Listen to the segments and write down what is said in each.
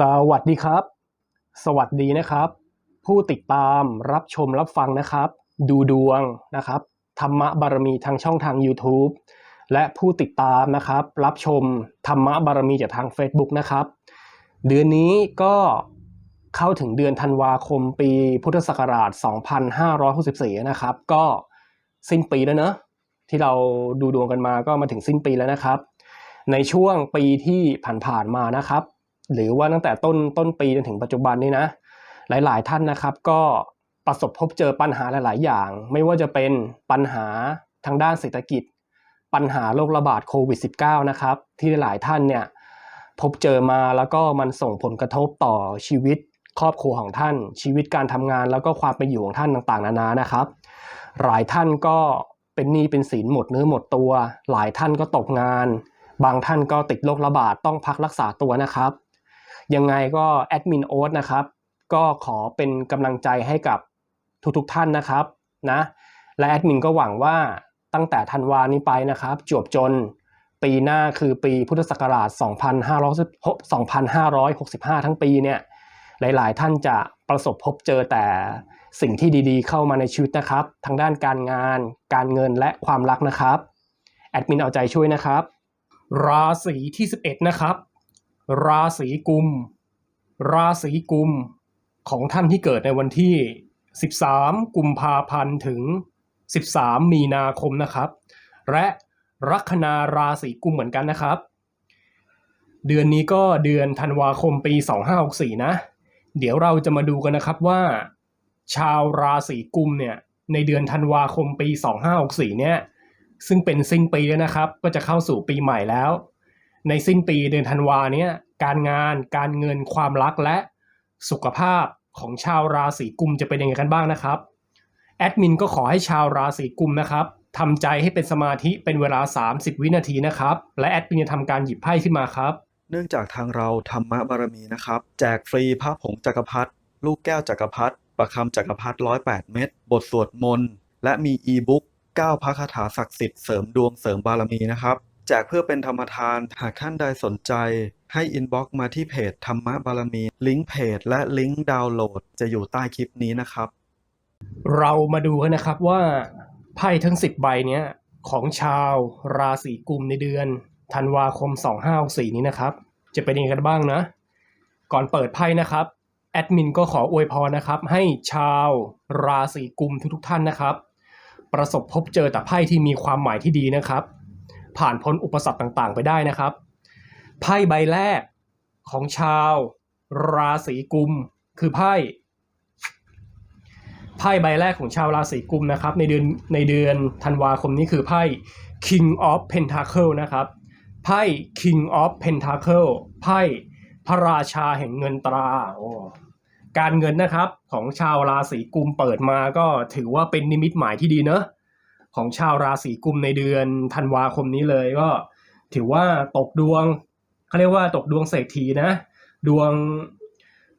สวัสดีครับ สวัสดีนะครับ ผู้ติดตามรับชมรับฟังนะครับ ดูดวงนะครับ ธรรมะบารมีทางช่องทาง YouTube และผู้ติดตามนะครับ รับชมธรรมะบารมีจากทาง Facebook นะครับ เดือนนี้ก็เข้าถึงเดือนธันวาคมปีพุทธศักราช 2564 นะครับ ก็สิ้นปีแล้วเนอะที่เราดูดวงกันมาก็มาถึงสิ้นปีแล้วนะครับ ในช่วงปีที่ผ่านๆมานะครับ หรือว่าตั้งแต่ต้นต้นปีจนถึงปัจจุบันนี้นะ หลาย ๆ ท่านนะครับ ก็ประสบพบเจอปัญหาหลาย ๆ อย่าง ไม่ว่าจะเป็นปัญหาทางด้านเศรษฐกิจ ปัญหาโรคระบาดโควิด -19 นะครับ ที่หลายท่านเนี่ยพบเจอมาแล้วก็มันส่งผลกระทบต่อชีวิตครอบครัวของท่าน ชีวิตการทำงานแล้วก็ความเป็นอยู่ของท่านต่าง ๆ นานานะครับ หลายท่านก็เป็นหนี้เป็นสินหมดเนื้อหมดตัว หลายท่านก็ตกงาน บางท่านก็ติดโรคระบาดต้องพักรักษาตัวนะครับ ยังไงก็แอดมินโอ๊ตนะครับ ก็ขอเป็นกำลังใจให้กับทุกๆท่านนะครับนะและแอดมินก็หวังว่าตั้งแต่ธันวานี้ไปนะครับ จวบจนปีหน้าคือปีพุทธศักราช 2565 ทั้งปีเนี่ยหลายๆ ท่านจะประสบพบเจอแต่สิ่งที่ดีๆ เข้ามาในชีวิตนะครับ ทางด้านการงาน การเงินและความรักนะครับ แอดมินเอาใจช่วยนะครับ ราศีที่ 11 นะครับ ราศีกุม ราศีกุมของท่านที่เกิดในวันที่ 13 กุมภาพันธ์ถึง 13 มีนาคมนะครับ และลัคนาราศีกุมเหมือนกันนะครับ เดือนนี้ก็เดือนธันวาคมปี 2564 นะ เดี๋ยวเราจะมาดูกันนะครับว่า ชาวราศีกุมเนี่ยในเดือนธันวาคมปี 2564 เนี่ยซึ่งเป็นสิ้นปีแล้วนะครับ ก็จะเข้าสู่ปีใหม่แล้ว ในสิ้นปีเดือนธันวาเนี้ยการงานการเงินความรักและสุขภาพของชาวราศีกุมจะเป็นยังไงกันบ้างนะครับแอดมินก็ขอให้ชาวราศีกุมนะครับทำใจให้เป็นสมาธิเป็นเวลา 30 วินาทีนะครับ และแอดมินจะทำการหยิบไพ่ขึ้นมาครับ เนื่องจากทางเราธรรมะบารมีนะครับ แจกฟรีพระผงจักรพรรดิลูกแก้วจักรพรรดิประคำจักรพรรดิ108เม็ดบทสวดมนต์ และมีอีบุ๊ก9พระคาถาศักดิ์สิทธิ์เสริมดวงเสริมบารมีนะครับ จกเพื่อเป็นธรรมทาน หากท่านใดสนใจให้อินบ็อกซ์มาที่เพจธรรมะบารมี ลิงก์เพจและลิงก์ดาวน์โหลดจะอยู่ใต้คลิปนี้นะครับ เรามาดูกันนะครับว่าไพ่ทั้ง 10 ใบเนี้ยของชาวราศีกุมในเดือนธันวาคม 2564นี้นะครับ จะเป็นยังไงกันบ้างนะ ก่อนเปิดไพ่นะครับ แอดมินก็ขออวยพรนะครับ ให้ชาวราศีกุมทุกๆท่านนะครับ ประสบพบเจอแต่ไพ่ที่มีความหมายที่ดีนะครับ ผ่านพ้นอุปสรรคต่างๆ ไปได้นะครับไพ่ใบแรกของชาว ราศีกุม คือไพ่ไพ่ใบแรกของชาวราศีกุมนะครับในเดือนในเดือนธันวาคมนี้คือไพ่ King of Pentacle นะครับไพ่ King of Pentacle ไพ่พระราชาแห่งเงินตราโอ้การเงินนะครับของชาวราศีกุมเปิดมาก็ถือว่าเป็นนิมิตหมายที่ดีเนอะ ของชาวราศีกุมในเดือนธันวาคมนี้เลยก็ ถือว่าตกดวงเขาเรียกว่าตกดวงเศรษฐีนะ ดวง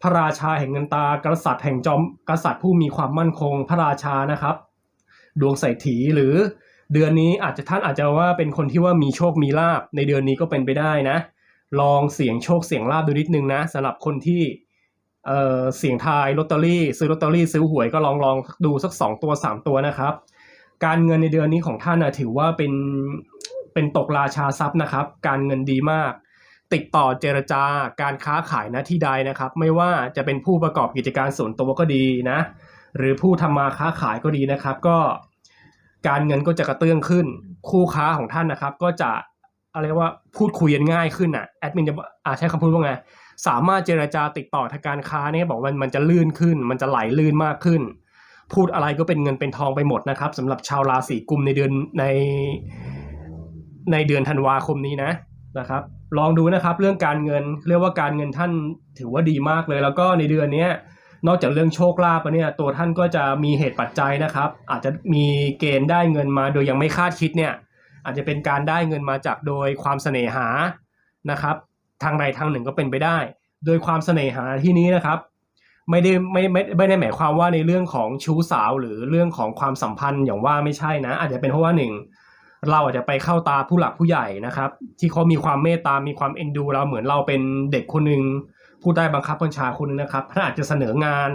พระราชาแห่งเงินตากษัตริย์แห่งจอมกษัตริย์ผู้มีความมั่นคงพระราชานะครับ ดวงเศรษฐีหรือเดือนนี้อาจจะท่านอาจจะว่าเป็นคนที่ว่ามีโชคมีลาบในเดือนนี้ก็เป็นไปได้นะ ลองเสี่ยงโชคเสี่ยงลาบดูนิดนึงนะสำหรับคนที่เอ่อเสี่ยงทายลอตเตอรี่ ซื้อลอตเตอรี่ซื้อหวยก็ลองลองดูสักสองตัวสามตัวนะครับ การเงินในเดือนนี้ของท่านนะถือว่าเป็นเป็นตกราชาทรัพย์นะครับ การเงินดีมาก ติดต่อเจรจาการค้าขายน้าที่ใดนะครับ ไม่ว่าจะเป็นผู้ประกอบกิจการส่วนตัวก็ดีนะ หรือผู้ทำมาค้าขายก็ดีนะครับ ก็การเงินก็จะกระเตื้องขึ้น คู่ค้าของท่านนะครับ ก็จะอะไรว่าพูดคุยกันง่ายขึ้นอะแอดมินจะอาใช้คำพูดว่าไงสามารถเจรจาติดต่อทางการค้าเนี่ยบอกว่ามันจะลื่นขึ้น มันจะไหลลื่นมากขึ้น พูดอะไรก็เป็นเงินเป็นทองไปหมดนะครับสำหรับชาวราศีกุมในเดือนในในเดือนธันวาคมนี้นะนะครับ ลองดูนะครับเรื่องการเงินเรียกว่าการเงินท่านถือว่าดีมากเลย แล้วก็ในเดือนเนี้ยนอกจากเรื่องโชคลาภแล้วเนี่ยตัวท่านก็จะมีเหตุปัจจัยนะครับ อาจจะมีเกณฑ์ได้เงินมาโดยยังไม่คาดคิดเนี่ยอาจจะเป็นการได้เงินมาจากโดยความเสน่หานะครับ ทางใดทางหนึ่งก็เป็นไปได้ โดยความเสน่หาที่นี้นะครับ ไม่ได้ไม่ไม่ไม่ได้หมายความว่าในเรื่องของชู้สาวหรือเรื่องของความสัมพันธ์อย่างว่าไม่ใช่นะ อาจจะเป็นเพราะว่าหนึ่งเราอาจจะไปเข้าตาผู้หลักผู้ใหญ่นะครับ ที่เขามีความเมตตา มีความเอ็นดู เราเหมือนเราเป็นเด็กคนหนึ่งผู้ใต้บังคับบัญชาคุณนะครับท่านอาจจะเสนองาน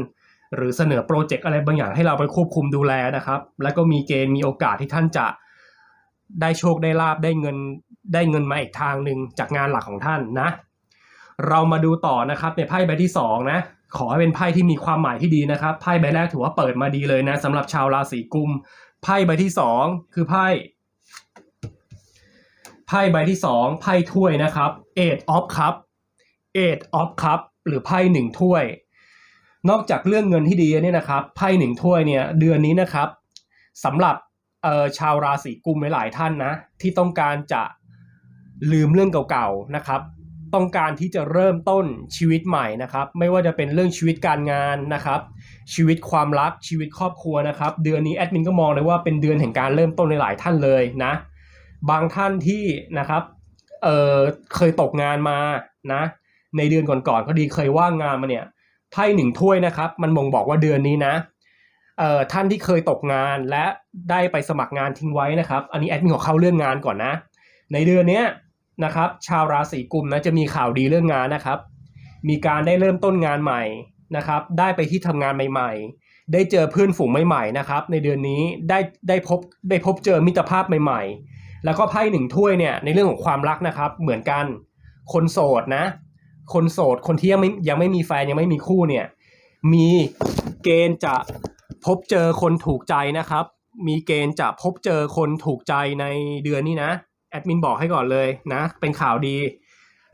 หรือเสนอโปรเจกต์อะไรบางอย่างให้เราไปควบคุมดูแลนะครับ แล้วก็มีเกณฑ์มีโอกาสที่ท่านจะได้โชคได้ลาบได้เงินได้เงินมาอีกทางหนึ่งจากงานหลักของท่านนะ เรามาดูต่อนะครับในไพ่ใบที่สองนะ ขอให้เป็นไพ่ที่มีความหมายที่ดีนะครับ ไพ่ใบแรกถือว่าเปิดมาดีเลยนะสำหรับชาวราศีกุม ไพ่ใบที่สองคือไพ่ไพ่ใบที่สองไพ่ถ้วยนะครับ eight of cup eight of cup หรือไพ่หนึ่งถ้วย นอกจากเรื่องเงินที่ดีเนี่ยนะครับไพ่หนึ่งถ้วยเนี่ยเดือนนี้นะครับสำหรับเอ่อชาวราศีกุมหลายท่านนะที่ต้องการจะลืมเรื่องเก่าๆนะครับ ต้องการที่จะเริ่มต้นชีวิตใหม่นะครับ ไม่ว่าจะเป็นเรื่องชีวิตการงานนะครับ ชีวิตความรักชีวิตครอบครัวนะครับ เดือนนี้แอดมินก็มองเลยว่าเป็นเดือนแห่งการเริ่มต้นในหลายท่านเลยนะ บางท่านที่นะครับเออเคยตกงานมานะ ในเดือนก่อนๆก็ดีเคยว่างงานมาเนี่ยไพ่หนึ่งถ้วยนะครับ มันบ่งบอกว่าเดือนนี้นะเอ่อท่านที่เคยตกงานและได้ไปสมัครงานทิ้งไว้นะครับ อันนี้แอดมินขอเข้าเรื่องงานก่อนนะ ในเดือนเนี้ย นะครับ ชาวราศีกุมนะจะมีข่าวดีเรื่องงานนะครับ มีการได้เริ่มต้นงานใหม่นะครับ ได้ไปที่ทำงานใหม่ ๆ ได้เจอเพื่อนฝูงใหม่ๆนะครับ ในเดือนนี้ได้ได้พบได้พบเจอมิตรภาพใหม่ ๆ แล้วก็ไพ่หนึ่งถ้วยเนี่ยในเรื่องของความรักนะครับ เหมือนกัน คนโสดนะ คนโสดคนที่ยังไม่ยังไม่มีแฟนยังไม่มีคู่เนี่ย มีเกณฑ์จะพบเจอคนถูกใจนะครับ มีเกณฑ์จะพบเจอคนถูกใจในเดือนนี้นะ แอดมินบอกให้ก่อนเลยนะ เป็นข่าวดี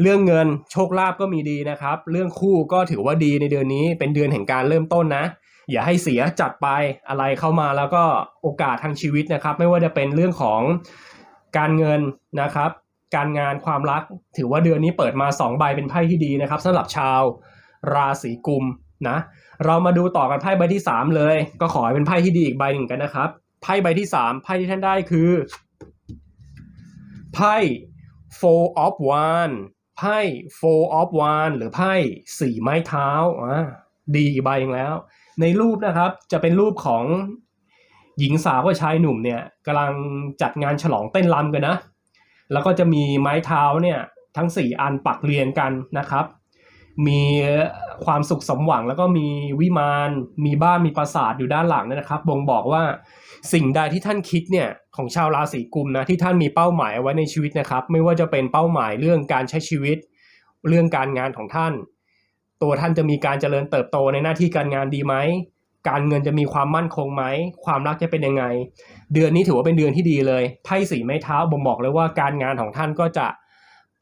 เรื่องเงินโชคลาภก็มีดีนะครับ เรื่องคู่ก็ถือว่าดีในเดือนนี้เป็นเดือนแห่งการเริ่มต้นนะ อย่าให้เสียจัดไปอะไรเข้ามาแล้วก็โอกาสทางชีวิตนะครับ ไม่ว่าจะเป็นเรื่องของการเงินนะครับ การงานความรัก ถือว่าเดือนนี้เปิดมา 2 ใบเป็นไพ่ที่ดีนะครับสำหรับชาวราศีกุมนะเรามาดูต่อกันไพ่ใบที่ 3 เลย ก็ขอให้เป็นไพ่ที่ดีอีกใบหนึ่งกันนะครับไพ่ใบที่ 3 ไพ่ที่ท่านได้คือ ไพ่ four of one ไพ่ four of one หรือไพ่สี่ไม้เท้าอ่าดีอีกใบหนึงแล้ว ในรูปนะครับจะเป็นรูปของหญิงสาวกับชายหนุ่มเนี่ยกำลังจัดงานฉลองเต้นรำกันนะ แล้วก็จะมีไม้เท้าเนี่ยทั้ง 4 อันปักเรียงกันนะครับ มีความสุขสมหวังแล้วก็มีวิมาน มีบ้านมีปราสาทอยู่ด้านหลังนะครับ บ่งบอกว่าสิ่งใดที่ท่านคิดเนี่ยของชาวราศีกุมนะที่ท่านมีเป้าหมายไว้ในชีวิตนะครับ ไม่ว่าจะเป็นเป้าหมายเรื่องการใช้ชีวิต เรื่องการงานของท่าน ตัวท่านจะมีการเจริญเติบโตในหน้าที่การงานดีไหมการเงินจะมีความมั่นคงไหม ความรักจะเป็นยังไง เดือนนี้ถือว่าเป็นเดือนที่ดีเลย ไพ่สีไม้เท้าบ่งบอกเลยว่าการงานของท่านก็จะ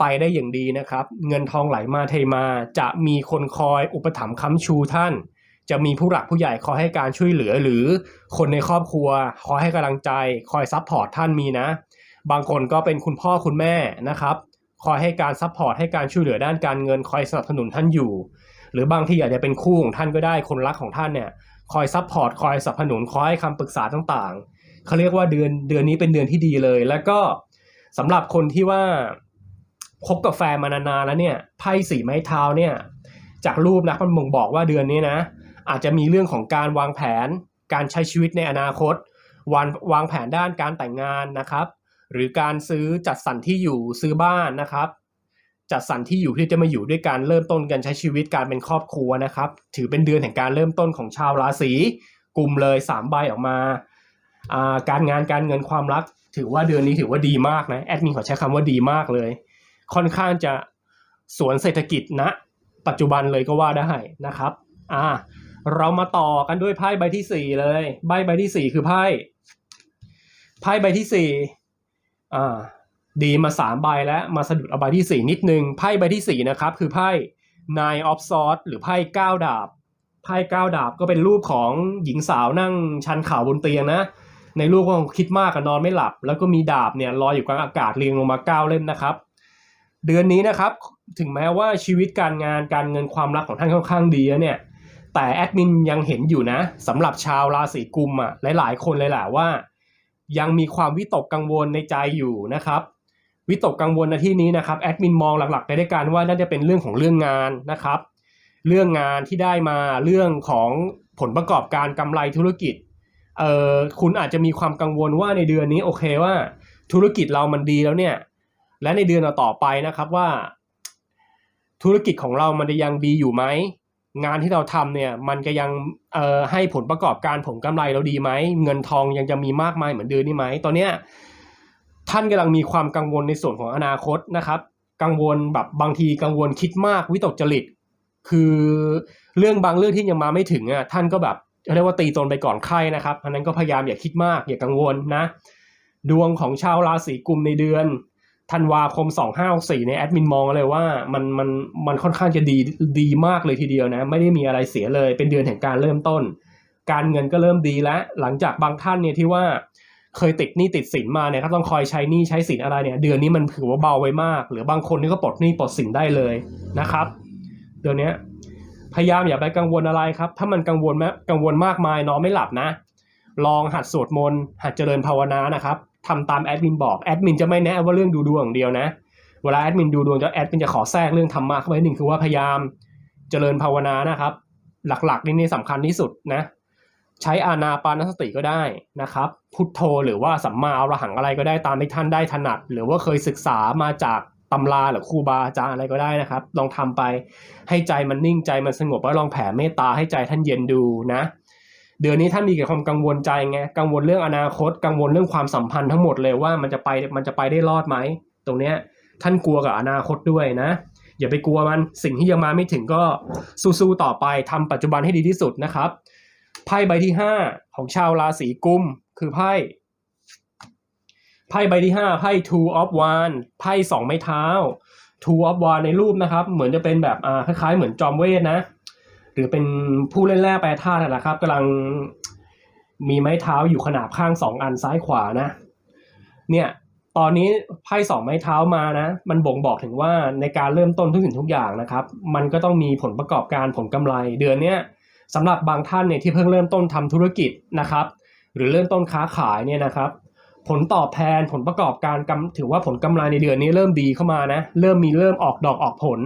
ไปได้อย่างดีนะครับ เงินทองไหลมาเทมาจะมีคนคอยอุปถัมภ์ค้ำชูท่าน จะมีผู้หลักผู้ใหญ่คอยให้การช่วยเหลือหรือคนในครอบครัวคอยให้กำลังใจ คอยซัพพอร์ตท่านมีนะ บางคนก็เป็นคุณพ่อคุณแม่นะครับ คอยให้การซัพพอร์ตให้การช่วยเหลือด้านการเงินคอยสนับสนุนท่านอยู่ หรือบางที่อาจจะเป็นคู่ของท่านก็ได้คนรักของท่านเนี่ยคอยซัพพอร์ตคอยสนับสนุนคอยให้คำปรึกษาต่างๆเขาเรียกว่าเดือนเดือนนี้เป็นเดือนที่ดีเลย แล้วก็สำหรับคนที่ว่า คบกับแฟนมานานๆแล้วเนี่ยไพ่สีไม้เท้าเนี่ยจากรูปนะมันบ่งบอกว่าเดือนนี้นะ อาจจะมีเรื่องของการวางแผน การใช้ชีวิตในอนาคตวางวางแผนด้านการแต่งงานนะครับ หรือการซื้อจัดสรรที่อยู่ซื้อบ้านนะครับ จัดสรรที่อยู่ที่จะมาอยู่ด้วยการเริ่มต้นการใช้ชีวิตการเป็นครอบครัวนะครับ ถือเป็นเดือนแห่งการเริ่มต้นของชาวราศีกุมเลย3ใบออกมาาการงานการเงินความรัก ถือว่าเดือนนี้ถือว่าดีมากนะแอดมินขอใช้คำว่าดีมากเลย ค่อนข้างจะสวนเศรษฐกิจณปัจจุบันเลยก็ว่าได้นะครับอ่าเรามาต่อกันด้วยไพ่ใบที่สี่เลยใบใบที่สี่คือไพ่ไพ่ใบที่สี่อ่าดีมาสามใบแล้วมาสะดุดเอาใบที่สี่นิดนึงไพ่ใบที่สี่นะครับคือไพ่ nine of swords หรือไพ่เก้าดาบไพ่เก้าดาบก็เป็นรูปของหญิงสาวนั่งชันข่าบนเตียงนะ ในรูปก็คิดมากกับนอนไม่หลับ แล้วก็มีดาบเนี่ยลอยอยู่กลางอากาศเรียงลงมาเก้าเล่มนะครับ เดือนนี้นะครับ ถึงแม้ว่าชีวิตการงานการเงินความรักของท่านค่อนข้างดีเนี่ย แต่แอดมินยังเห็นอยู่นะสำหรับชาวราศีกุมอะหลายๆ คนเลยแหละว่า ยังมีความวิตกกังวลในใจอยู่นะครับวิตกกังวลในที่นี้นะครับแอดมินมองหลักๆไปด้วยกันว่าน่าจะเป็นเรื่องของเรื่องงานนะครับ เรื่องงานที่ได้มาเรื่องของผลประกอบการกำไรธุรกิจเอ่อคุณอาจจะมีความกังวลว่าในเดือนนี้โอเคว่า ธุรกิจเรามันดีแล้วเนี่ย และในเดือนต่อไปนะครับว่า ธุรกิจของเรามันจะยังดีอยู่ไหมงานที่เราทำเนี่ยมันจะยังให้ผลประกอบการผลกำไรเราดีไหมเงินทองยังจะมีมากมายเหมือนเดิมนี่ไหมตอนเนี้ยท่านกำลังมีความกังวลในส่วนของอนาคตนะครับ กังวลแบบบางทีกังวลคิดมากวิตกจริต คือเรื่องบางเรื่องที่ยังมาไม่ถึงอะท่านก็แบบเรียกว่าตีตนไปก่อนไข้นะครับเพราะนั้นก็พยายามอย่าคิดมากอย่ากังวลนะ ดวงของชาวราศีกุมในเดือน ธันวาคม 2564ในแอดมินมองเลยว่ามันมันมันค่อนข้างจะดีดีมากเลยทีเดียวนะ ไม่ได้มีอะไรเสียเลย เป็นเดือนแห่งการเริ่มต้น การเงินก็เริ่มดีแล้ว หลังจากบางท่านเนี่ยที่ว่าเคยติดหนี้ติดสินมาเนี่ยก็ต้องคอยใช้หนี้ใช้สินอะไรเนี่ย เดือนนี้มันถือว่าเบาไว้มาก หรือบางคนนี่ก็ปลดหนี้ปลดสินได้เลยนะครับ เดือนนี้พยายามอย่าไปกังวลอะไรครับ ถ้ามันกังวลแมกังวลมากมายนอนไม่หลับนะ ลองหัดสวดมนต์หัดเจริญภาวนานะครับ ทำตามแอดมินบอกแอดมินจะไม่แนะว่าเรื่องดูดวงอย่างเดียวนะเวลาแอดมินดูดวงจะแอดมินจะขอแทรกเรื่องธรรมะเข้าไปนิดหนึ่งคือว่าพยายามเจริญภาวนานะครับ หลักๆนี่นี่สำคัญที่สุดนะ ใช้อานาปานสติก็ได้นะครับ พุทโธหรือว่าสัมมาอรหังอะไรก็ได้ตามที่ท่านได้ถนัด หรือว่าเคยศึกษามาจากตำราหรือครูบาอาจารย์อะไรก็ได้นะครับ ลองทำไปให้ใจมันนิ่งใจมันสงบแล้วลองแผ่เมตตาให้ใจท่านเย็นดูนะ เดือนนี้ท่านมีแต่ความกังวลใจไงกังวลเรื่องอนาคต กังวลเรื่องความสัมพันธ์ทั้งหมดเลยว่ามันจะไปมันจะไปได้รอดไหมตรงเนี้ยท่านกลัวกับอนาคตด้วยนะ อย่าไปกลัวมันสิ่งที่ยังมาไม่ถึงก็สู้ๆต่อไปทำปัจจุบันให้ดีที่สุดนะครับไพ่ใบที่ห้าของชาวราศีกุมคือไพ่ไพ่ใบที่ห้าไพ่ two of one ไพ่สองไม้เท้า two of one ในรูปนะครับ เหมือนจะเป็นแบบอ่าคล้ายๆ เหมือนจอมเวทนะ หรือเป็นผู้เล่นแร่แปรธาตุนะครับกำลังมีไม้เท้าอยู่ขนาบข้างสองอันซ้ายขวานะ เนี่ยตอนนี้ไพ่สองไม้เท้ามานะ มันบ่งบอกถึงว่าในการเริ่มต้นทุกสิ่งทุกอย่างนะครับ มันก็ต้องมีผลประกอบการผลกำไรเดือนเนี้ยสำหรับบางท่านเนี่ยที่เพิ่งเริ่มต้นทำธุรกิจนะครับ หรือเริ่มต้นค้าขายเนี่ยนะครับ ผลตอบแทนผลประกอบการกำถือว่าผลกำไรในเดือนนี้เริ่มดีเข้ามานะ เริ่มมีเริ่มออกดอกออกผล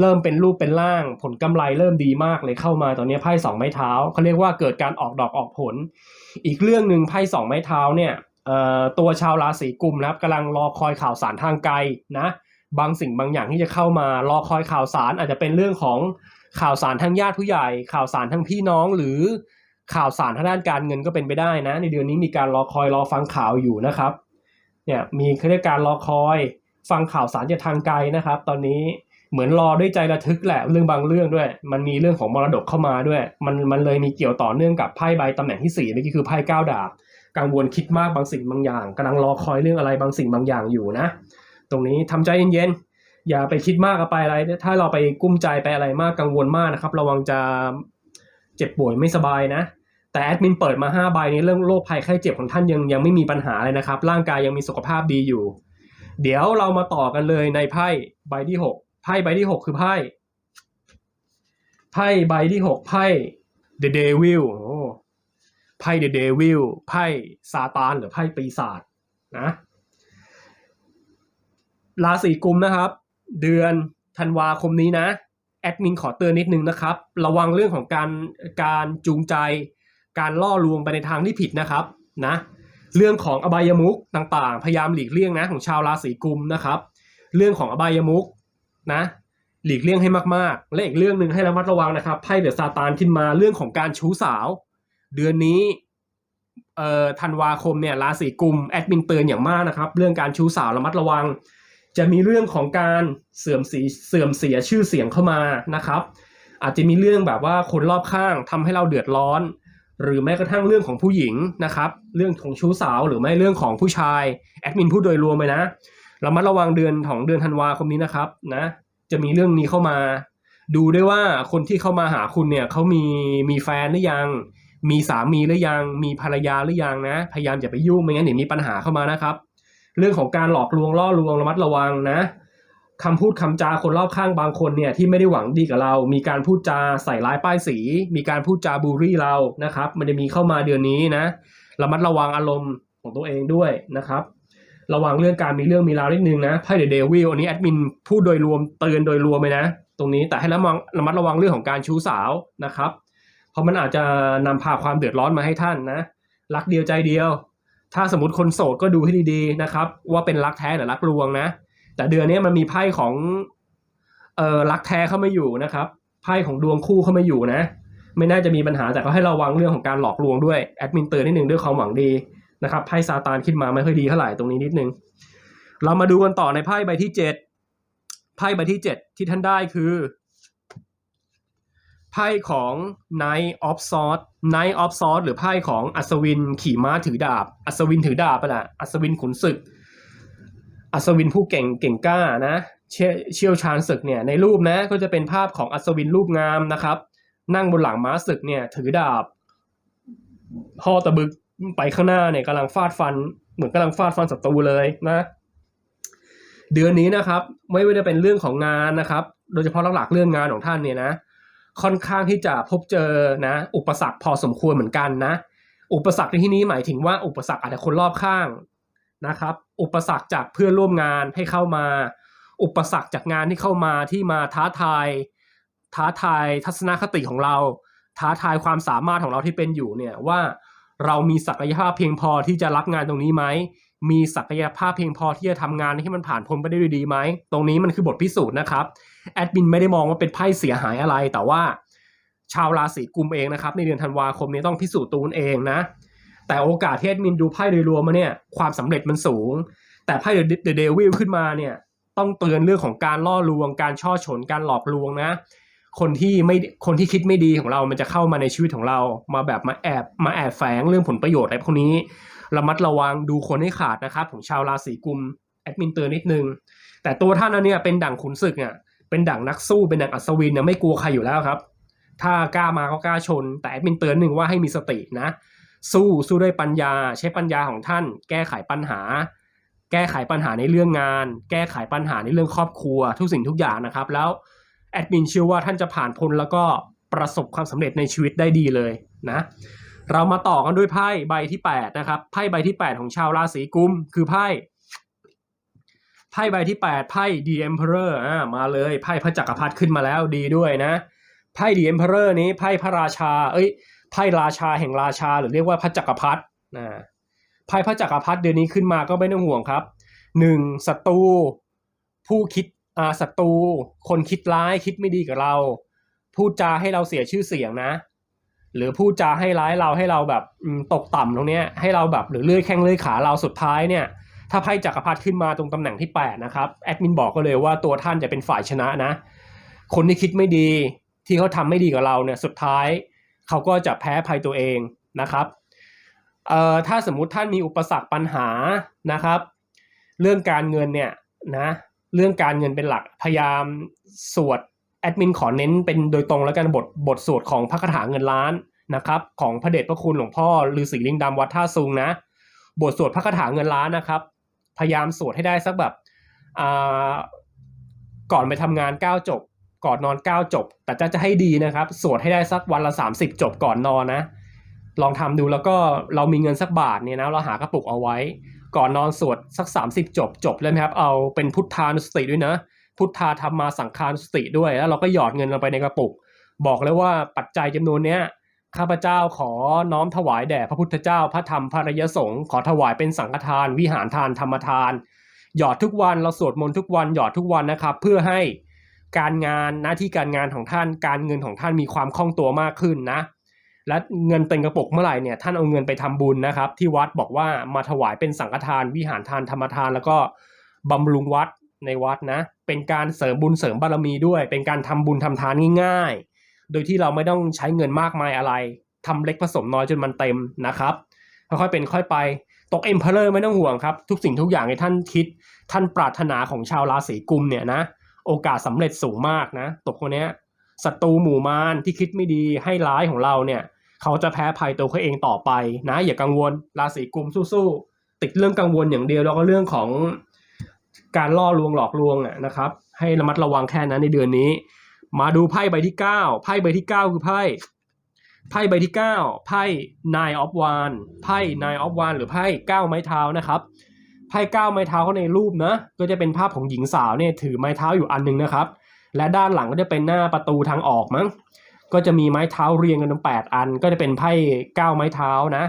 เริ่มเป็นรูปเป็นร่าง ผลกำไรเริ่มดีมากเลยเข้ามาตอนนี้ไพ่สองไม้เท้าเขาเรียกว่าเกิดการออกดอกออกผล อีกเรื่องหนึ่งไพ่สองไม้เท้าเนี่ยตัวชาวราศีกุมนะครับกำลังรอคอยข่าวสารทางไกลนะ บางสิ่งบางอย่างที่จะเข้ามารอคอยข่าวสารอาจจะเป็นเรื่องของข่าวสารทางญาติผู้ใหญ่ ข่าวสารทางพี่น้องหรือ ข่าวสารทางด้านการเงินก็เป็นไปได้นะ ในเดือนนี้มีการรอคอยรอฟังข่าวอยู่นะครับเนี่ยมีเขาเรียกการรอคอยฟังข่าวสารจากทางไกลนะครับ ตอนนี้เหมือนรอด้วยใจระทึกแหละเรื่องบางเรื่องด้วย มันมีเรื่องของมรดกเข้ามาด้วย มันมันเลยมีเกี่ยวต่อเนื่องกับไพ่ใบตำแหน่งที่สี่เมื่อกี้คือไพ่เก้าดาบกังวลคิดมากบางสิ่งบางอย่างกำลังรอคอยเรื่องอะไรบางสิ่งบางอย่างอยู่นะ ตรงนี้ทำใจเย็นๆอย่าไปคิดมากไปอะไร ถ้าเราไปกุ้มใจไปอะไรมากกังวลมากนะครับ ระวังจะเจ็บป่วยไม่สบายนะ แต่แอดมินเปิดมาห้าใบนี้เรื่องโรคภัยไข้เจ็บของท่านยังยังไม่มีปัญหาเลยนะครับ ร่างกายยังมีสุขภาพดีอยู่ เดี๋ยวเรามาต่อกันเลยในไพ่ใบที่หกไพ่ใบที่หกคือไพ่ไพ่ใบที่หกไพ่ The Devil โอ้ไพ่ The Devil ไพ่ซาตานหรือไพ่ปีศาจนะราศีกุมนะครับ เดือนธันวาคมนี้นะแอดมินขอเตือนนิดนึงนะครับ ระวังเรื่องของการการจูงใจ การล่อลวงไปในทางที่ผิดนะครับนะเรื่องของอบายมุกต่างๆ พยายามหลีกเลี่ยงนะของชาวราศีกุมนะครับ เรื่องของอบายมุกนะหลีกเลี่ยงให้มากๆ และอีกเรื่องหนึ่งให้ระมัดระวังนะครับไพ่เดอะซาตานขึ้นมาเรื่องของการชู้สาว เดือนนี้เอ่อธันวาคมเนี่ยราศีกุมแอดมินเตือนอย่างมากนะครับ เรื่องการชู้สาวระมัดระวัง จะมีเรื่องของการเสื่อมสีเสื่อมเสียชื่อเสียงเข้ามานะครับ อาจจะมีเรื่องแบบว่าคนรอบข้างทำให้เราเดือดร้อน หรือแม้กระทั่งเรื่องของผู้หญิงนะครับ เรื่องของชู้สาวหรือไม่เรื่องของผู้ชายแอดมินพูดโดยรวมไปนะระมัดระวังเดือนของเดือนธันวาคมนี้นะครับนะจะมีเรื่องนี้เข้ามา ดูด้วยว่าคนที่เข้ามาหาคุณเนี่ยเขามีมีแฟนหรือยัง มีสามีหรือยัง มีภรรยาหรือยังนะ พยายามอย่าไปยุ่งไม่งั้นเดี๋ยวมีปัญหาเข้ามานะครับ เรื่องของการหลอกลวงล่อลวงระมัดระวังนะ คำพูดคำจาคนรอบข้างบางคนเนี่ยที่ไม่ได้หวังดีกับเรา มีการพูดจาใส่ร้ายป้ายสี มีการพูดจาบูลลี่เรานะครับ มันจะมีเข้ามาเดือนนี้นะระมัดระวังอารมณ์ของตัวเองด้วยนะครับ ระวังเรื่องการมีเรื่องมีราวนิดนึงนะไพ่เดเดวิลอันนี้แอดมินพูดโดยรวมเตือนโดยรวมเลยนะ ตรงนี้แต่ให้ระมัดระมัดระวังเรื่องของการชู้สาวนะครับ เพราะมันอาจจะนำพาความเดือดร้อนมาให้ท่านนะรักเดียวใจเดียว ถ้าสมมติคนโสดก็ดูให้ดีๆนะครับ ว่าเป็นรักแท้หรือรักลวงนะ แต่เดือนนี้มันมีไพ่ของเออรักแท้เข้ามาอยู่นะครับไพ่ของดวงคู่เข้ามาอยู่นะ ไม่น่าจะมีปัญหาแต่ก็ให้ระวังเรื่องของการหลอกลวงด้วยแอดมินเตือนนิดนึงด้วยความหวังดีนะครับไพ่ซาตานขึ้นมาไม่ค่อยดีเท่าไหร่ตรงนี้นิดนึง เรามาดูกันต่อในไพ่ใบที่เจ็ดไพ่ใบที่เจ็ดที่ท่านได้คือไพ่ของ Knight of Swords Knight of Swords หรือไพ่ของอัศวินขี่ม้าถือดาบ อัศวินถือดาบไปะละอัศวินขุนศึก อัศวินผู้เก่งเก่งกล้านะเชี่ยวเชี่ยวชาญศึกเนี่ยในรูปนะก็จะเป็นภาพของอัศวินรูปงามนะครับ นั่งบนหลังม้าศึกเนี่ยถือดาบห่อตะบึกไปข้างหน้าเนี่ยกำลังฟาดฟัน เหมือนกำลังฟาดฟันศัตรูเลยนะ เดือนนี้นะครับไม่ว่าจะเป็นเรื่องของงานนะครับ โดยเฉพาะหลักๆเรื่องงานของท่านเนี่ยนะ ค่อนข้างที่จะพบเจอนะ อุปสรรคพอสมควรเหมือนกันนะ อุปสรรคในที่นี้หมายถึงว่าอุปสรรคอาจจะคนรอบข้าง นะครับ อุปสรรคจากเพื่อนร่วมงานให้เข้ามา อุปสรรคจากงานที่เข้ามาที่มาท้าทาย ท้าทายทัศนคติของเรา ท้าทายความสามารถของเราที่เป็นอยู่เนี่ยว่าเรามีศักยภาพเพียงพอที่จะรับงานตรงนี้ไหม มีศักยภาพเพียงพอที่จะทำงานให้มันผ่านพ้นไปได้ด้วยดีไหม ตรงนี้มันคือบทพิสูจน์นะครับ แอดมินไม่ได้มองว่าเป็นไพ่เสียหายอะไร แต่ว่าชาวราศีกุมเองนะครับ ในเดือนธันวาคมนี้ต้องพิสูจน์ตัวเองนะ แต่โอกาสที่แอดมินดูไพ่โดยรวมมาเนี่ยความสำเร็จมันสูง แต่ไพ่เดอะเดวิลขึ้นมาเนี่ยต้องเตือนเรื่องของการล่อลวง การช่อฉนการหลอกลวงนะ คนที่ไม่คนที่คิดไม่ดีของเรามันจะเข้ามาในชีวิตของเรา มาแบบมาแอบมาแอบแฝงเรื่องผลประโยชน์อะไรพวกนี้ระมัดระวังดูคนให้ขาดนะครับของชาวราศีกุมแอดมินเตือนนิดนึง แต่ตัวท่านนเนี่ยเป็นดั่งขุนศึกเนี่ยเป็นดั่งนักสู้เป็นดั่งอัศวินเนี่ยไม่กลัวใครอยู่แล้วครับ ถ้ากล้ามาก็กล้าชน แต่แอดมินเตือนหนึ่งว่าให้มีสตินะ สู้สู้ด้วยปัญญา ใช้ปัญญาของท่าน แก้ไขปัญหา แก้ไขปัญหาในเรื่องงาน แก้ไขปัญหาในเรื่องครอบครัว ทุกสิ่งทุกอย่างนะครับ แล้วแอดมินเชื่อว่าท่านจะผ่านพ้นแล้วก็ประสบความสำเร็จในชีวิตได้ดีเลยนะ เรามาต่อกันด้วยไพ่ใบที่8นะครับไพ่ใบที่ 8 ของชาวราศีกุมคือไพ่ไพ่ใบที่ 8 ไพ่ The Emperor อ่ามาเลยไพ่พระจักรพรรดิขึ้นมาแล้วดีด้วยนะไพ่ The Emperor นี้ไพ่พระราชา เอ้ย ไพ่ราชาแห่งราชาหรือเรียกว่าพระจักรพรรดินะไพ่พระจักรพรรดิเดือนนี้ขึ้นมาก็ไม่ต้องห่วงครับหนึ่งศัตรูผู้คิดอาศัตรูคนคิดร้ายคิดไม่ดีกับเรา พูดจาให้เราเสียชื่อเสียงนะ หรือพูดจาให้ร้ายเราให้เราแบบตกต่ำตรงเนี้ยให้เราแบบหรือเลื่อยแข้งเลื่อยขาเราสุดท้ายเนี่ย ถ้าไพ่จักรพรรดิขึ้นมาตรงตำแหน่งที่8นะครับแอดมินบอกก็เลยว่าตัวท่านจะเป็นฝ่ายชนะนะ คนที่คิดไม่ดีที่เขาทำไม่ดีกับเราเนี่ยสุดท้าย เขาก็จะแพ้ภัยตัวเองนะครับเอ่อถ้าสมมุติท่านมีอุปสรรคปัญหานะครับ เรื่องการเงินเนี่ยนะเรื่องการเงินเป็นหลักพยายามสวดแอดมินขอเน้นเป็นโดยตรงแล้วกันบทบทสวดของพระคาถาเงินล้านนะครับของพระเดชพระคุณหลวงพ่อฤาษีลิงดำวัดท่าซุงนะ บทสวดพระคาถาเงินล้านนะครับ พยายามสวดให้ได้สักแบบอ่าก่อนไปทำงาน9จบ ก่อนนอน 9 จบ แต่จะจะให้ดีนะครับ สวดให้ได้สักวันละ 30 จบก่อนนอนนะ ลองทำดูแล้วก็เรามีเงินสักบาทเนี่ยนะเราหากระปุกเอาไว้ ก่อนนอนสวดสัก 30 จบจบเลยครับ เอาเป็นพุทธานุสติด้วยนะ พุทธาธรรมาสังคานุสติด้วย แล้วเราก็หยอดเงินลงไปในกระปุก บอกเลยว่าปัจจัยจำนวนเนี้ยข้าพเจ้าขอน้อมถวายแด่พระพุทธเจ้าพระธรรมพระรยสงฆ์ขอถวายเป็นสังฆทาน วิหารทานธรรมทาน หยอดทุกวันเราสวดมนต์ทุกวันหยอดทุกวันนะครับ เพื่อให้ การงานหน้าที่การงานของท่านการเงินของท่านมีความคล่องตัวมากขึ้นนะ และเงินเต็มกระปุกเมื่อไหร่เนี่ยท่านเอาเงินไปทำบุญนะครับ ที่วัดบอกว่ามาถวายเป็นสังฆทาน วิหารทานธรรมทาน แล้วก็บำรุงวัดในวัดนะ เป็นการเสริมบุญเสริมบารมีด้วย เป็นการทำบุญทำทานง่าย ๆ โดยที่เราไม่ต้องใช้เงินมากมายอะไรทำเล็กผสมน้อยจนมันเต็มนะครับค่อยๆเป็นค่อยไปตกเอ็มเพลอร์ไม่ต้องห่วงครับ ทุกสิ่งทุกอย่างที่ท่านคิดท่านปรารถนาของชาวราศีกุมเนี่ยนะ โอกาสสำเร็จสูงมากนะตกคนนี้ศัตรูหมู่มารที่คิดไม่ดีให้ร้ายของเราเนี่ยเขาจะแพ้ภัยตัวเขาเองต่อไปนะ อย่ากังวลราศีกุมสู้ๆติดเรื่องกังวลอย่างเดียวแล้วก็เรื่องของการล่อลวงหลอกลวงอะนะครับ ให้ระมัดระวังแค่นั้นในเดือนนี้ มาดูไพ่ใบที่เก้าไพ่ใบที่เก้าคือไพ่ไพ่ใบที่เก้าไพ่ nine of one ไพ่ nine of one หรือไพ่เก้าไม้เท้านะครับ ไพ่ก้าไม้เท้าเขาในรูปนะ ก็จะเป็นภาพของหญิงสาวเนี่ยถือไม้เท้าอยู่อันหนึงนะครับ และด้านหลังก็จะเป็นหน้าประตูทางออกมั้ง ก็จะมีไม้เท้าเรียงกันทั้งแปดอัน ก็จะเป็นไพ่ก้าไม้เท้านะ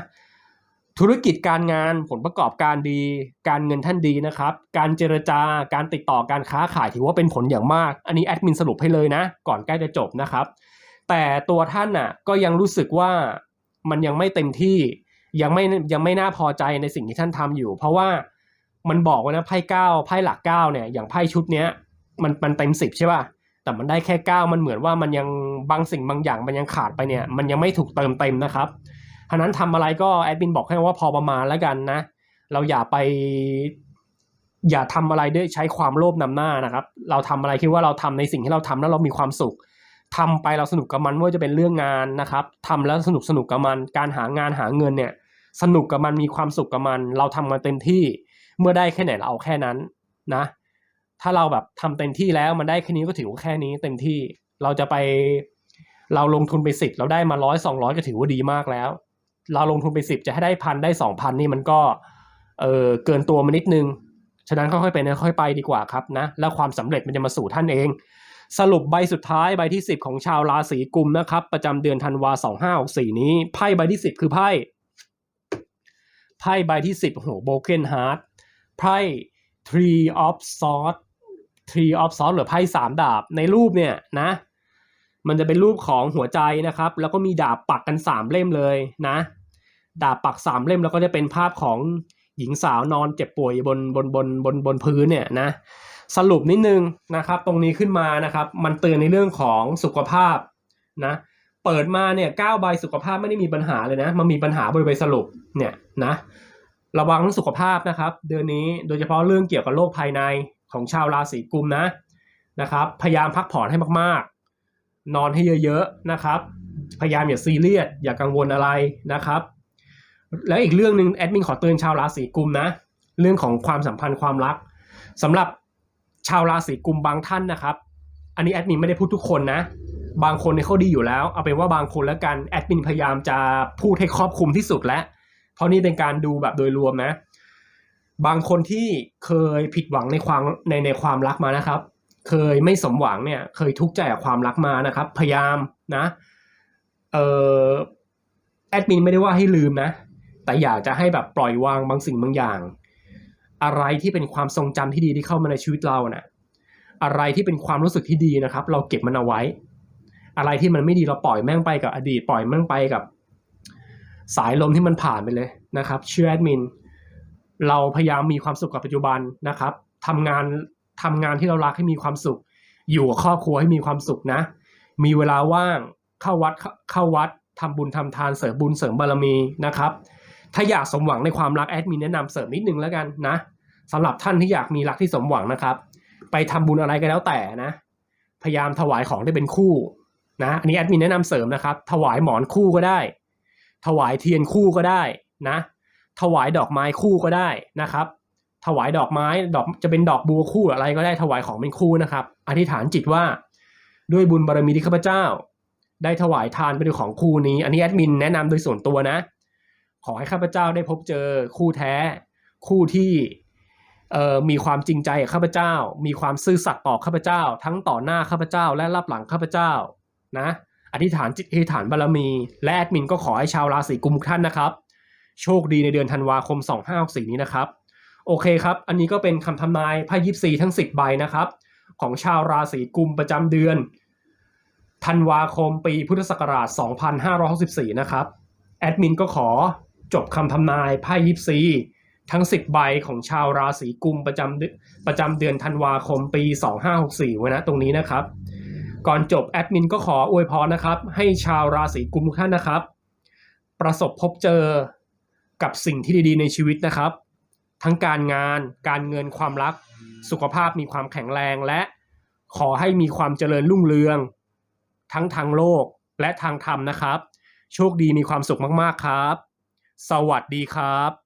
ธุรกิจการงานผลประกอบการดี การเงินท่านดีนะครับ การเจรจาการติดต่อการค้าขายถือว่าเป็นผลอย่างมาก อันนี้แอดมินสรุปให้เลยนะ ก่อนใกล้จะจบนะครับ แต่ตัวท่านน่ะก็ยังรู้สึกว่ามันยังไม่เต็มที่ ยังไม่ยังไม่น่าพอใจในสิ่งที่ท่านทำอยู่ เพราะว่า มันบอกไว้นะไพ่เก้าไพ่หลักเก้าเนี่ยอย่างไพ่ชุดเนี้ยมันมันเต็มสิบใช่ป่ะแต่มันได้แค่เก้ามันเหมือนว่ามันยังบางสิ่งบางอย่างมันยังขาดไปเนี่ย มันยังไม่ถูกเติมเต็มนะครับฉะนั้นทำอะไรก็แอดมินบอกให้ว่าพอประมาณแล้วกันนะ เราอย่าไป อย่าทำอะไรด้วยใช้ความโลภนำหน้านะครับ เราทำอะไรคิดว่าเราทำในสิ่งที่เราทำแล้วเรามีความสุขทำไปเราสนุกกับมันไม่ว่าจะเป็นเรื่องงานนะครับทำแล้วสนุกสนุกกับมัน การหางานหาเงินเนี่ย สนุกกับมันมีความสุขกับมัน เราทำมันเต็มที่ เมื่อได้แค่ไหนเราเอาแค่นั้นนะ ถ้าเราแบบทำเต็มที่แล้วมันได้แค่นี้ก็ถือว่าแค่นี้เต็มที่เราจะไปเราลงทุนไปสิบเราได้มาร้อยสองร้อยก็ถือว่าดีมากแล้ว เราลงทุนไปสิบจะให้ได้พันได้สองพันนี่มันก็เออเกินตัวมานิดนึง ฉะนั้นค่อยๆเป็นค่อยไปดีกว่าครับนะ แล้วความสำเร็จมันจะมาสู่ท่านเอง สรุปใบสุดท้ายใบที่ 10 ของชาวราศีกุมนะครับ ประจำเดือนธันวาสองห้าหกสี่นี้ไพ่ใบที่ 10 คือไพ่ไพ่ใบที่ 10โอ้โหโบเกนฮาร์ด ไพ่ Tree of Swords Tree of Swords หรือไพ่สามดาบในรูปเนี่ยนะ มันจะเป็นรูปของหัวใจนะครับ แล้วก็มีดาบปักกันสามเล่มเลยนะ ดาบปักสามเล่มแล้วก็จะเป็นภาพของหญิงสาวนอนเจ็บป่วยบนบนบนบนบนพื้นเนี่ยนะ สรุปนิดนึงนะครับ ตรงนี้ขึ้นมานะครับ มันเตือนในเรื่องของสุขภาพนะเปิดมาเนี่ยเก้าใบสุขภาพไม่ได้มีปัญหาเลยนะ มันมีปัญหาบริเวณสรุปเนี่ยนะ ระวังเรื่องสุขภาพนะครับ เดือนนี้โดยเฉพาะเรื่องเกี่ยวกับโรคภายในของชาวราศีกุมนะนะครับ พยายามพักผ่อนให้มากๆ นอนให้เยอะๆนะครับ พยายามอย่าซีเรียสอย่ากังวลอะไรนะครับ แล้วอีกเรื่องหนึ่งแอดมินขอเตือนชาวราศีกุมนะเรื่องของความสัมพันธ์ความรักสำหรับชาวราศีกุมบางท่านนะครับ อันนี้แอดมินไม่ได้พูดทุกคนนะบางคนเนี่ยเขาดีอยู่แล้ว เอาเป็นว่าบางคนแล้วกันแอดมินพยายามจะพูดให้ครอบคลุมที่สุดแล้ว ราะนี่เป็นการดูแบบโดยรวมนะ บางคนที่เคยผิดหวังในความในในความรักมานะครับ เคยไม่สมหวังเนี่ย เคยทุกข์ใจกับความรักมานะครับ พยายามนะเออแอดมินไม่ได้ว่าให้ลืมนะ แต่อยากจะให้แบบปล่อยวางบางสิ่งบางอย่าง อะไรที่เป็นความทรงจำที่ดีที่เข้ามาในชีวิตเรานะ่ะอะไรที่เป็นความรู้สึกที่ดีนะครับ เราเก็บมันเอาไว้ อะไรที่มันไม่ดีเราปล่อยแม่งไปกับอดีต ปล่อยแม่งไปกับ สายลมที่มันผ่านไปเลยนะครับเชื่อแอดมินเราพยายามมีความสุขกับปัจจุบันนะครับทำงานทำงานที่เรารักให้มีความสุข อยู่กับครอบครัวให้มีความสุขนะ มีเวลาว่างเข้าวัดเข้าวัดทำบุญทำทานเสริมบุญเสริมบารมีนะครับ ถ้าอยากสมหวังในความรักแอดมินแนะนำเสริมนิดนึงแล้วกันนะสำหรับท่านที่อยากมีรักที่สมหวังนะครับ ไปทำบุญอะไรก็แล้วแต่นะ พยายามถวายของที่เป็นคู่นะอันนี้แอดมินแนะนำเสริมนะครับ ถวายหมอนคู่ก็ได้ ถวายเทียนคู่ก็ได้นะ ถวายดอกไม้คู่ก็ได้นะครับ ถวายดอกไม้ดอกจะเป็นดอกบัวคู่อะไรก็ได้ถวายของเป็นคู่นะครับ อธิษฐานจิตว่าด้วยบุญบารมีที่ข้าพเจ้า ได้ถวายทานไปด้วยของคู่นี้ อันนี้แอดมินแนะนำโดยส่วนตัวนะ ขอให้ข้าพเจ้าได้พบเจอคู่แท้ คู่ที่เออมีความจริงใจกับข้าพเจ้า มีความซื่อสัตย์ต่อข้าพเจ้า ทั้งต่อหน้าข้าพเจ้าและรับหลังข้าพเจ้านะ อธิษฐานจิตอธิษฐานบารมี และแอดมินก็ขอให้ชาวราศีกุมทุกท่านนะครับ โชคดีในเดือนธันวาคม 2564 นี้นะครับ โอเคครับ อันนี้ก็เป็นคำทำนายไพ่ยิปซีทั้ง 10 ใบนะครับ ของชาวราศีกุมประจำเดือนธันวาคมปีพุทธศักราช 2564 นะครับ แอดมินก็ขอจบคำทำนายไพ่ยิปซีทั้ง 10 ใบของชาวราศีกุมประจำประจำเดือนธันวาคมปี 2564 ไว้นะตรงนี้นะครับ ก่อนจบแอดมินก็ขออวยพรนะครับ ให้ชาวราศีกุมทุกท่านนะครับ ประสบพบเจอกับสิ่งที่ดีๆ ในชีวิตนะครับ ทั้งการงาน การเงินความรัก สุขภาพมีความแข็งแรงและขอให้มีความเจริญรุ่งเรือง ทั้งทางโลกและทางธรรมนะครับ โชคดีมีความสุขมากๆครับ สวัสดีครับ